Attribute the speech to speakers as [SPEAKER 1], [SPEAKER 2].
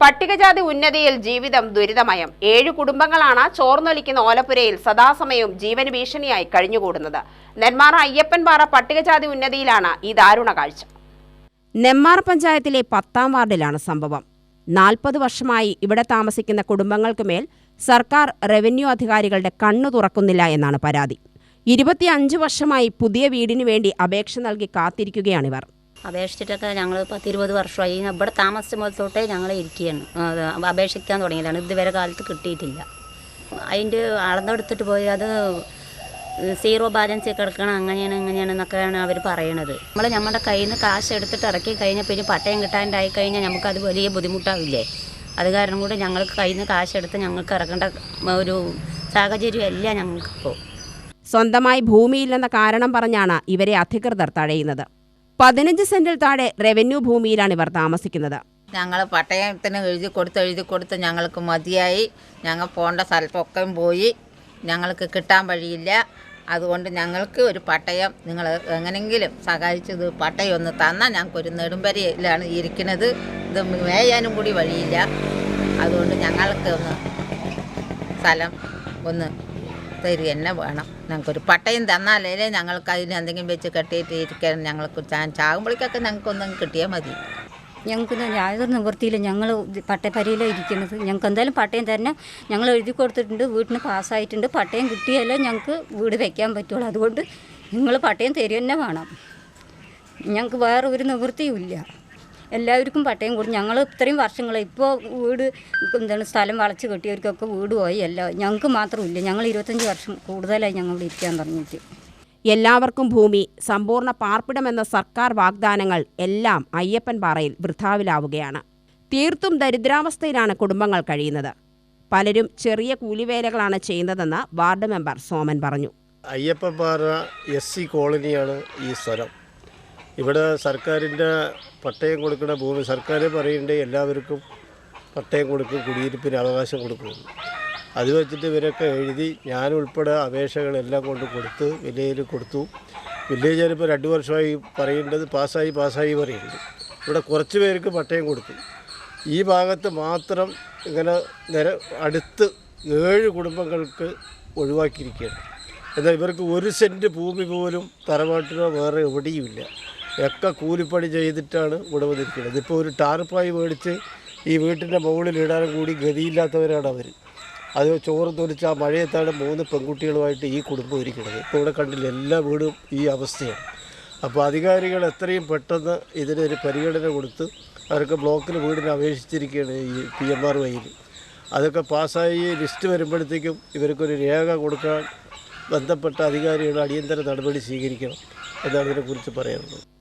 [SPEAKER 1] പട്ടികജാതി ഉന്നതിയിൽ ജീവിതം ദുരിതമയം. ഏഴു കുടുംബങ്ങളാണ് ചോർന്നൊലിക്കുന്ന ഓലപ്പുരയിൽ സദാസമയവും ജീവന് ഭീഷണിയായി കഴിഞ്ഞുകൂടുന്നത്. നെന്മാറ അയ്യപ്പൻപാറ പട്ടികജാതി ഉന്നതിയിലാണ് ഈ ദാരുണ കാഴ്ച. നെന്മാറ പഞ്ചായത്തിലെ പത്താം വാർഡിലാണ് സംഭവം. നാൽപ്പത് വർഷമായി ഇവിടെ താമസിക്കുന്ന കുടുംബങ്ങൾക്ക് മേൽ സർക്കാർ റവന്യൂ അധികാരികളുടെ കണ്ണു തുറക്കുന്നില്ല എന്നാണ് പരാതി. ഇരുപത്തിയഞ്ച് വർഷമായി പുതിയ വീടിനു വേണ്ടി അപേക്ഷ നൽകി കാത്തിരിക്കുകയാണിവർ
[SPEAKER 2] അപേക്ഷിച്ചിട്ടൊക്കെ ഞങ്ങൾ പത്തിരുപത് വർഷമായി. ഇവിടെ താമസിച്ച മുതൽ തൊട്ടേ ഞങ്ങൾ ഇരിക്കുകയാണ് അപേക്ഷിക്കാൻ തുടങ്ങിയതാണ്. ഇതുവരെ കാലത്ത് കിട്ടിയിട്ടില്ല. അതിന്റെ അളന്നെടുത്തിട്ട് പോയി അത് സീറോ ബാലൻസ് കിടക്കണം അങ്ങനെയാണ് ഇങ്ങനെയാണ് എന്നൊക്കെയാണ് അവർ പറയണത്. നമ്മൾ നമ്മുടെ കയ്യിൽ നിന്ന് കാശ് എടുത്തിട്ട് ഇറക്കി കഴിഞ്ഞാൽ പിന്നെ പട്ടയം കിട്ടാണ്ടായി കഴിഞ്ഞാൽ നമുക്കത് വലിയ ബുദ്ധിമുട്ടാവില്ലേ? അത് കാരണം കൂടെ ഞങ്ങൾക്ക് കയ്യിൽ നിന്ന് കാശ് എടുത്ത് ഞങ്ങൾക്ക് ഇറക്കേണ്ട ഒരു സാഹചര്യമല്ല ഞങ്ങൾക്കിപ്പോൾ
[SPEAKER 1] സ്വന്തമായി ഭൂമിയില്ലെന്ന കാരണം പറഞ്ഞാണ് ഇവരെ അധികൃതർ തഴയുന്നത്. പതിനഞ്ച് സെന്റിൽ താഴെ റവന്യൂ ഭൂമിയിലാണ് ഇവർ താമസിക്കുന്നത്.
[SPEAKER 3] ഞങ്ങൾ പട്ടയത്തിന് എഴുതി കൊടുത്ത് എഴുതി കൊടുത്ത് ഞങ്ങൾക്ക് മതിയായി. ഞങ്ങൾ പോകേണ്ട സ്ഥലത്തൊക്കെ പോയി. ഞങ്ങൾക്ക് കിട്ടാൻ വഴിയില്ല. അതുകൊണ്ട് ഞങ്ങൾക്ക് ഒരു പട്ടയം നിങ്ങൾ എങ്ങനെങ്കിലും സഹായിച്ചത് പട്ടയം ഒന്ന് തന്നാൽ ഞങ്ങൾക്കൊരു നെടുമ്പരയിലാണ് ഇരിക്കുന്നത്. ഇത് മേയാനും കൂടി വഴിയില്ല. അതുകൊണ്ട് ഞങ്ങൾക്ക് ഒന്ന് സ്ഥലം ഒന്ന് തരിക തന്നെ വേണം. ഞങ്ങൾക്കൊരു പട്ടയം തന്നാലേ ഞങ്ങൾക്ക് അതിന് എന്തെങ്കിലും വെച്ച് കെട്ടിയിട്ട് ഇരിക്കാൻ ഞങ്ങൾക്ക് ചാകുമ്പോഴേക്കൊക്കെ ഞങ്ങൾക്കൊന്നും കിട്ടിയാൽ മതി.
[SPEAKER 4] ഞങ്ങൾക്ക് യാതൊരു നിവൃത്തിയില്ല. ഞങ്ങൾ പട്ടയപ്പരയിലാണ് ഇരിക്കുന്നത്. ഞങ്ങൾക്ക് എന്തായാലും പട്ടയം തന്നെ ഞങ്ങൾ എഴുതി കൊടുത്തിട്ടുണ്ട്. വീട്ടിന് പാസ്സായിട്ടുണ്ട്. പട്ടയം കിട്ടിയാലേ ഞങ്ങൾക്ക് വീട് വെക്കാൻ പറ്റുള്ളൂ. അതുകൊണ്ട് നിങ്ങൾ പട്ടയം തരുക തന്നെ വേണം. ഞങ്ങൾക്ക് വേറെ ഒരു നിവൃത്തിയും ഇല്ല. എല്ലാവർക്കും പട്ടയം കൊടുത്തു ഞങ്ങൾ ഇത്രയും വർഷങ്ങൾ ഇപ്പോൾ വീട് എന്താണ് സ്ഥലം വളച്ച് കെട്ടിയവർക്കൊക്കെ വീട് പോയി. അല്ല ഞങ്ങൾക്ക് മാത്രമില്ല. ഞങ്ങൾ ഇരുപത്തഞ്ച് വർഷം കൂടുതലായി ഞങ്ങൾ ഇവിടെ ഇരിക്കാൻ തുടങ്ങിയിട്ട്.
[SPEAKER 1] എല്ലാവർക്കും ഭൂമി സമ്പൂർണ പാർപ്പിടമെന്ന സർക്കാർ വാഗ്ദാനങ്ങൾ എല്ലാം അയ്യപ്പൻ പാറയിൽ വൃഥാവിലാവുകയാണ്. തീർത്തും ദരിദ്രാവസ്ഥയിലാണ് കുടുംബങ്ങൾ കഴിയുന്നത്. പലരും ചെറിയ കൂലിവേലകളാണ് ചെയ്യുന്നതെന്ന് വാർഡ് മെമ്പർ സോമൻ പറഞ്ഞു.
[SPEAKER 5] അയ്യപ്പപ്പാറ എസ് സി കോളനിയാണ് ഈ സ്ഥലം. ഇവിടെ സർക്കാരിന്റെ പട്ടയം കൊടുക്കുന്ന ഭൂമി സർക്കാർ പറയേണ്ട എല്ലാവർക്കും പട്ടയം കൊടുക്കും കുടിയിരിപ്പിന് അവകാശം കൊടുക്കുന്നു അത് വെച്ചിട്ട് ഇവരൊക്കെ എഴുതി ഞാനുൾപ്പെടെ അപേക്ഷകളെല്ലാം കൊണ്ട് കൊടുത്ത് വില്ലേജിൽ കൊടുത്തു. വില്ലേജ് ഇപ്പോൾ രണ്ട് വർഷമായി പറയേണ്ടത് പാസ്സായി പാസ്സായി പറയുന്നുണ്ട് ഇവിടെ കുറച്ച് പേർക്ക് പട്ടയം കൊടുത്തു. ഈ ഭാഗത്ത് മാത്രം ഇങ്ങനെ നിര അടുത്ത് ഏഴ് കുടുംബങ്ങൾക്ക് ഒഴിവാക്കിയിരിക്കുകയാണ്. എന്നാൽ ഇവർക്ക് ഒരു സെന്റ് ഭൂമി പോലും തറവാട്ടിലോ വേറെ എവിടെയുമില്ല ഒക്കെ കൂലിപ്പണി ചെയ്തിട്ടാണ് ഉടമതിരിക്കുന്നത് ഇപ്പോൾ ഒരു ടാർപ്പായി മേടിച്ച് ഈ വീട്ടിന്റെ മുകളിൽ ഇടാനും കൂടി ഗതിയില്ലാത്തവരാണ് അവർ അത് ചോറ് തൊലിച്ച് ആ മഴയത്താണ് മൂന്ന് പെൺകുട്ടികളുമായിട്ട് ഈ കുടുംബം ഇരിക്കുന്നത്. ഇപ്പോൾ ഇവിടെ കണ്ടില്ല എല്ലാ വീടും ഈ അവസ്ഥയാണ്. അപ്പോൾ അധികാരികൾ എത്രയും പെട്ടെന്ന് ഇതിനൊരു പരിഗണന കൊടുത്ത് അവർക്ക് ബ്ലോക്കിൽ വീടിന് അപേക്ഷിച്ചിരിക്കുകയാണ് ഈ പി എം ആർ വൈയിൽ അതൊക്കെ പാസ്സായി ലിസ്റ്റ് വരുമ്പോഴത്തേക്കും ഇവർക്കൊരു രേഖ കൊടുക്കാൻ ബന്ധപ്പെട്ട അധികാരികൾ അടിയന്തര നടപടി സ്വീകരിക്കണം എന്നാണ് ഇതിനെക്കുറിച്ച് പറയാനുള്ളത്.